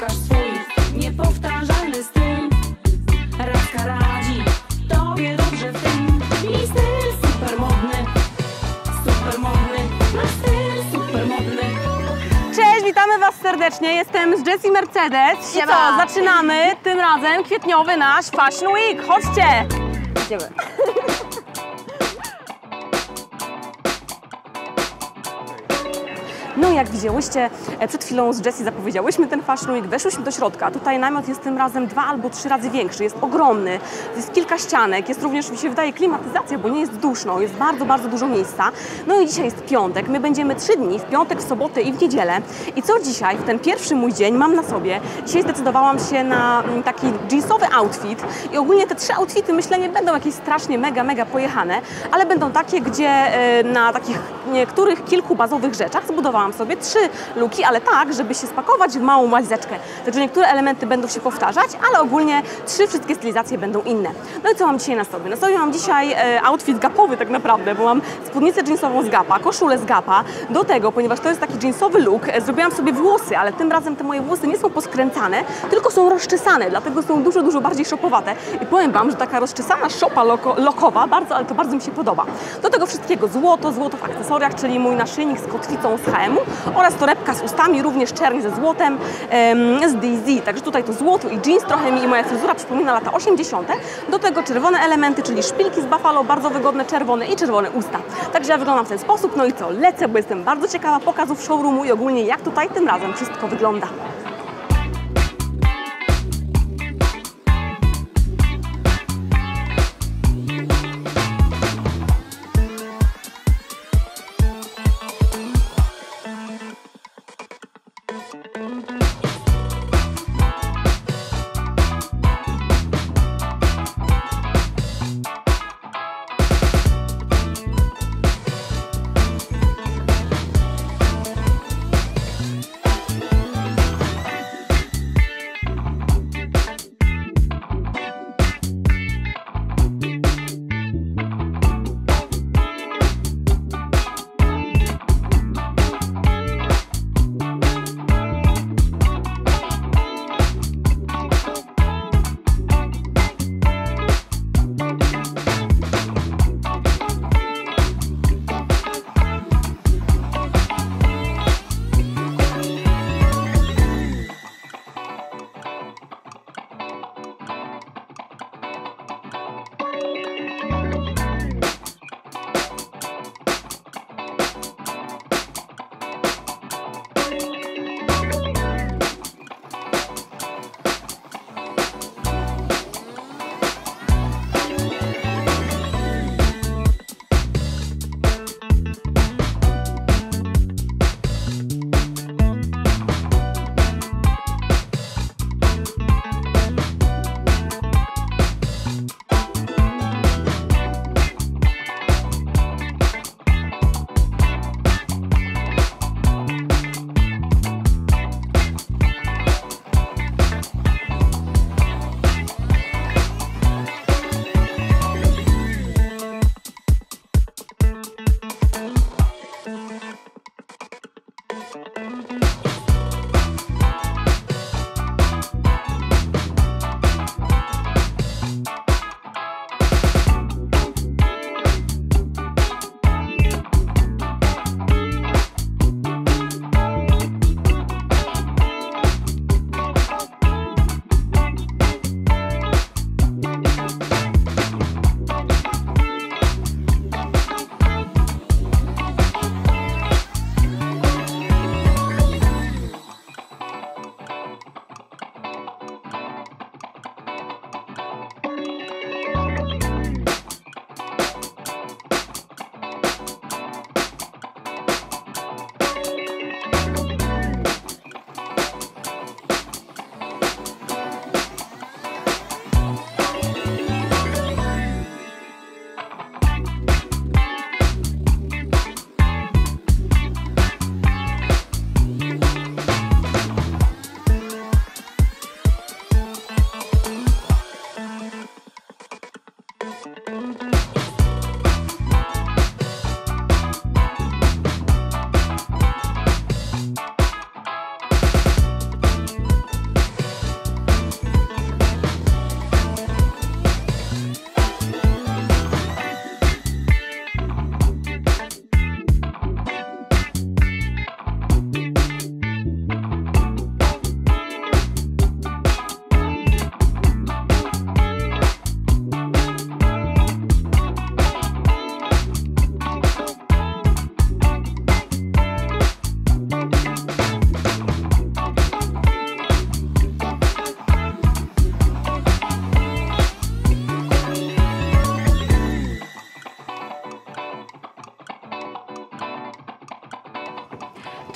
pokaż swój niepowtarzalny styl. Radka radzi, tobie dobrze w tym. I styl super modny, super modny, ma styl super modny. Cześć, witamy Was serdecznie. Jestem z Jessie Mercedes. I Siema. co, zaczynamy tym razem kwietniowy nasz Fashion Week. Chodźcie! Idziemy. No jak widziałyście, e, przed chwilą z Jessie zapowiedziałyśmy ten Fashion Week, weszłyśmy do środka. Tutaj namiot jest tym razem dwa albo trzy razy większy, jest ogromny, jest kilka ścianek, jest również, mi się wydaje, klimatyzacja, bo nie jest duszno, jest bardzo, bardzo dużo miejsca. No i dzisiaj jest piątek, my będziemy trzy dni, w piątek, w sobotę i w niedzielę. I co dzisiaj, w ten pierwszy mój dzień mam na sobie? Dzisiaj zdecydowałam się na mm, taki jeansowy outfit i ogólnie te trzy outfity myślę nie będą jakieś strasznie mega, mega pojechane, ale będą takie, gdzie e, na takich niektórych kilku bazowych rzeczach zbudowałam sobie trzy luki, ale tak, żeby się spakować w małą walizeczkę. Także niektóre elementy będą się powtarzać, ale ogólnie trzy wszystkie stylizacje będą inne. No i co mam dzisiaj na sobie? Na sobie mam dzisiaj e, outfit gapowy tak naprawdę, bo mam spódnicę jeansową z gapa, koszulę z gapa. Do tego, ponieważ to jest taki jeansowy look, e, zrobiłam sobie włosy, ale tym razem te moje włosy nie są poskręcane, tylko są rozczesane, dlatego są dużo, dużo bardziej szopowate. I powiem Wam, że taka rozczesana szopa loko, lokowa, bardzo, ale to bardzo mi się podoba. Do tego wszystkiego złoto, złoto w akcesoriach, czyli mój naszyjnik z kotwicą z HM oraz torebka z ustami, również czerń ze złotem em, z DZ. Także tutaj to złoto i jeans trochę mi i moja fryzura przypomina lata 80. Do tego czerwone elementy, czyli szpilki z Buffalo, bardzo wygodne, czerwone i czerwone usta. Także ja wyglądam w ten sposób. No i co, lecę, bo jestem bardzo ciekawa pokazów showroomu i ogólnie jak tutaj tym razem wszystko wygląda.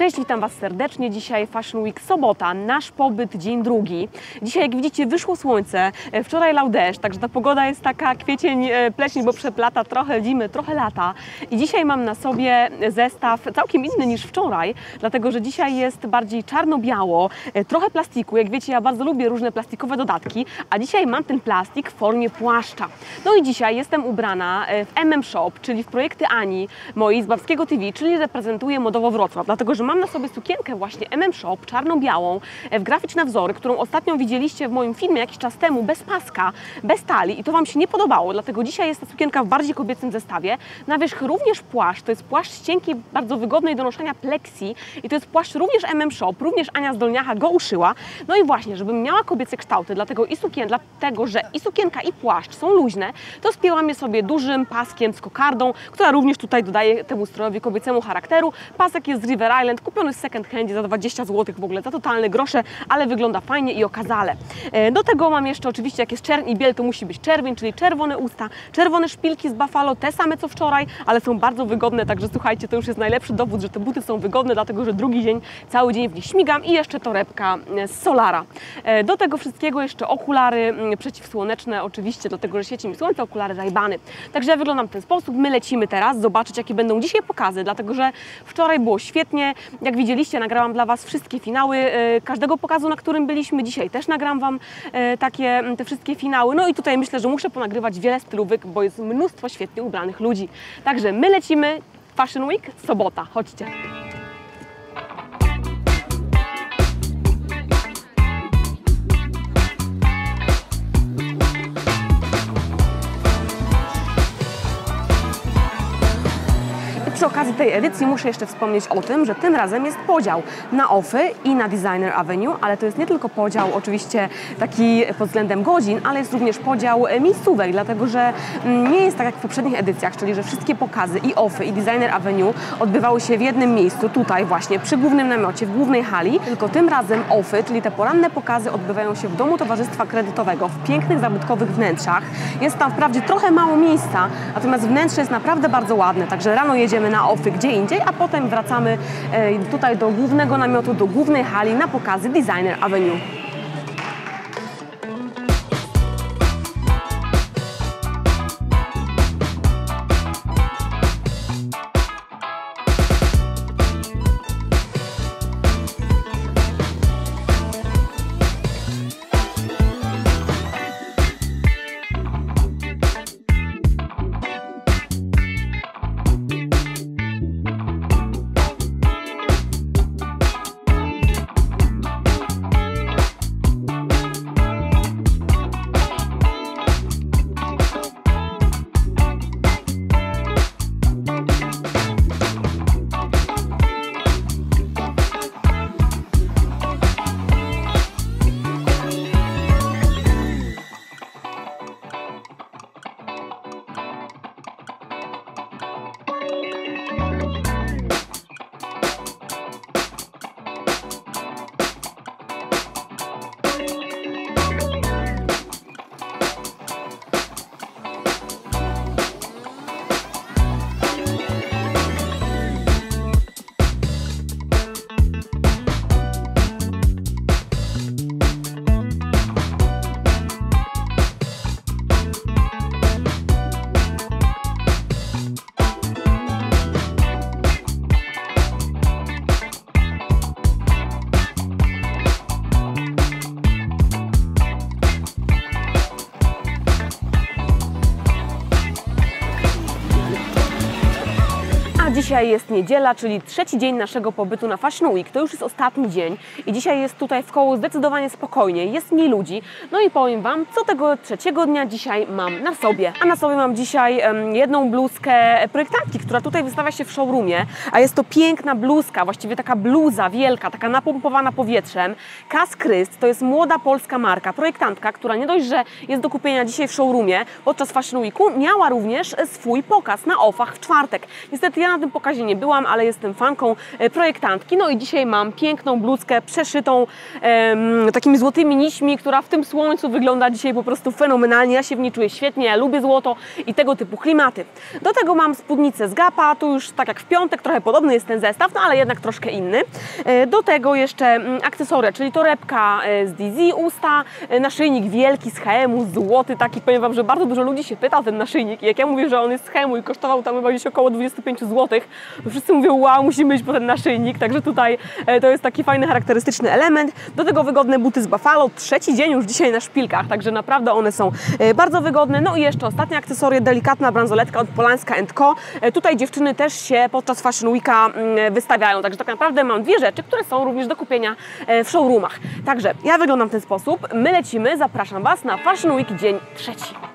Cześć, witam Was serdecznie. Dzisiaj Fashion Week sobota, nasz pobyt dzień drugi. Dzisiaj jak widzicie wyszło słońce, e, wczoraj lał deszcz, także ta pogoda jest taka kwiecień, e, pleśń, bo przeplata trochę zimy, trochę lata. I dzisiaj mam na sobie zestaw całkiem inny niż wczoraj, dlatego że dzisiaj jest bardziej czarno-biało, e, trochę plastiku. Jak wiecie, ja bardzo lubię różne plastikowe dodatki, a dzisiaj mam ten plastik w formie płaszcza. No i dzisiaj jestem ubrana w MM Shop, czyli w projekty Ani, mojej z Babskiego TV, czyli reprezentuję modowo Wrocław, dlatego że mam na sobie sukienkę właśnie MM Shop, czarno-białą, e, w graficzne wzory, którą ostatnio widzieliście w moim filmie jakiś czas temu, bez paska, bez talii i to Wam się nie podobało, dlatego dzisiaj jest ta sukienka w bardziej kobiecym zestawie. Na wierzch również płaszcz, to jest płaszcz cienki, bardzo wygodnej do noszenia plexi i to jest płaszcz również MM Shop, również Ania Zdolniacha go uszyła. No i właśnie, żebym miała kobiece kształty, dlatego i sukien, dlatego że i sukienka i płaszcz są luźne, to spięłam je sobie dużym paskiem z kokardą, która również tutaj dodaje temu strojowi kobiecemu charakteru. Pasek jest z River Island, kupiony w second handzie za 20 zł w ogóle, za totalne grosze, ale wygląda fajnie i okazale. E, Do tego mam jeszcze oczywiście, jak jest czerń i biel, to musi być czerwień, czyli czerwone usta, czerwone szpilki z Buffalo, te same co wczoraj, ale są bardzo wygodne, także słuchajcie, to już jest najlepszy dowód, że te buty są wygodne, dlatego że drugi dzień, cały dzień w nich śmigam i jeszcze torebka e, z Solara. E, Do tego wszystkiego jeszcze okulary mm, przeciwsłoneczne, oczywiście, dlatego że świeci mi słońce, okulary Ray-Bany. Także ja wyglądam w ten sposób, my lecimy teraz zobaczyć, jakie będą dzisiaj pokazy, dlatego że wczoraj było świetnie, jak widzieliście, nagrałam dla Was wszystkie finały e, każdego pokazu, na którym byliśmy. Dzisiaj też nagram Wam e, takie te wszystkie finały. No i tutaj myślę, że muszę ponagrywać wiele stylówek, bo jest mnóstwo świetnie ubranych ludzi. Także my lecimy. Fashion Week, sobota. Chodźcie. Okazji tej edycji muszę jeszcze wspomnieć o tym, że tym razem jest podział na OFY i na Designer Avenue, ale to jest nie tylko podział oczywiście taki pod względem godzin, ale jest również podział miejscówek, dlatego że mm, nie jest tak jak w poprzednich edycjach, czyli że wszystkie pokazy i OFY i Designer Avenue odbywały się w jednym miejscu, tutaj właśnie przy głównym namiocie, w głównej hali, tylko tym razem OFY, czyli te poranne pokazy odbywają się w Domu Towarzystwa Kredytowego, w pięknych, zabytkowych wnętrzach. Jest tam wprawdzie trochę mało miejsca, natomiast wnętrze jest naprawdę bardzo ładne, także rano jedziemy na OFY gdzie indziej, a potem wracamy e, tutaj do głównego namiotu, do głównej hali na pokazy Designer Avenue. Dzisiaj jest niedziela, czyli trzeci dzień naszego pobytu na Fashion Week. To już jest ostatni dzień i dzisiaj jest tutaj w koło zdecydowanie spokojniej, jest mniej ludzi. No i powiem Wam, co tego trzeciego dnia dzisiaj mam na sobie. A na sobie mam dzisiaj em, jedną bluzkę projektantki, która tutaj wystawia się w showroomie, a jest to piękna bluzka, właściwie taka bluza wielka, taka napompowana powietrzem. Kas Kryst to jest młoda polska marka, projektantka, która nie dość, że jest do kupienia dzisiaj w showroomie podczas Fashion Weeku, miała również swój pokaz na ofach w czwartek. Niestety ja na tym pokazie pokazie nie byłam, ale jestem fanką e, projektantki. No i dzisiaj mam piękną bluzkę przeszytą em, takimi złotymi nićmi, która w tym słońcu wygląda dzisiaj po prostu fenomenalnie. Ja się w niej czuję świetnie, ja lubię złoto i tego typu klimaty. Do tego mam spódnicę z Gapa, tu już tak jak w piątek, trochę podobny jest ten zestaw, no ale jednak troszkę inny. E, Do tego jeszcze mm, akcesoria, czyli torebka e, z DZ, usta, naszyjnik wielki z HM-u, złoty taki. Powiem Wam, że bardzo dużo ludzi się pyta o ten naszyjnik jak ja mówię, że on jest z HM-u i kosztował tam chyba gdzieś około 25 zł, wszyscy mówią, wow, musimy iść po ten naszyjnik, także tutaj e, to jest taki fajny, charakterystyczny element. Do tego wygodne buty z Buffalo, trzeci dzień już dzisiaj na szpilkach, także naprawdę one są e, bardzo wygodne. No i jeszcze ostatnie akcesorie, delikatna bransoletka od Polańska Co. E, Tutaj dziewczyny też się podczas Fashion Weeka mm, wystawiają, także tak naprawdę mam dwie rzeczy, które są również do kupienia w showroomach. Także ja wyglądam w ten sposób, my lecimy, zapraszam Was na Fashion Week dzień trzeci.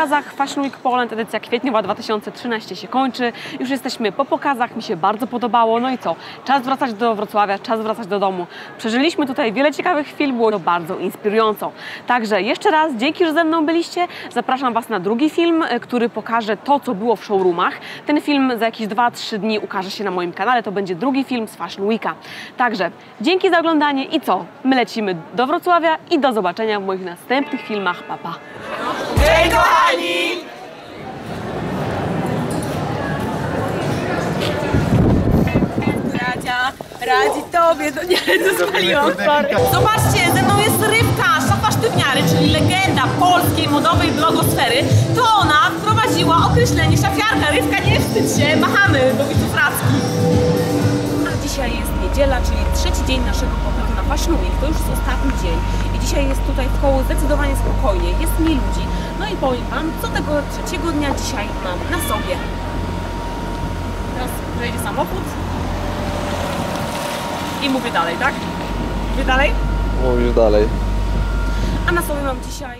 Pokazach, Fashion Week Poland, edycja kwietniowa 2013 się kończy. Już jesteśmy po pokazach, mi się bardzo podobało. No i co? Czas wracać do Wrocławia, czas wracać do domu. Przeżyliśmy tutaj wiele ciekawych chwil, było to bardzo inspirująco. Także jeszcze raz dzięki, że ze mną byliście. Zapraszam Was na drugi film, e, który pokaże to, co było w showroomach. Ten film za jakieś 2-3 dni ukaże się na moim kanale. To będzie drugi film z Fashion Weeka. Także dzięki za oglądanie i co? My lecimy do Wrocławia i do zobaczenia w moich następnych filmach. Pa, pa. Radzia, radzi tobie, to nie, sorry. Zobaczcie, ze mną jest Rybka, szafa sztywniary, czyli legenda polskiej modowej blogosfery. To ona wprowadziła określenie szafiarka. Rybka, nie wstydź się, machamy do widzów dzisiaj jest niedziela, czyli trzeci dzień naszego pobytu na Week. To już jest ostatni dzień i dzisiaj jest tutaj w koło zdecydowanie spokojnie, jest mniej ludzi. No i powiem Wam, co tego trzeciego dnia dzisiaj mam na sobie. Teraz wejdzie samochód i mówię dalej, tak? Mówię dalej? Mówisz dalej. A na sobie mam dzisiaj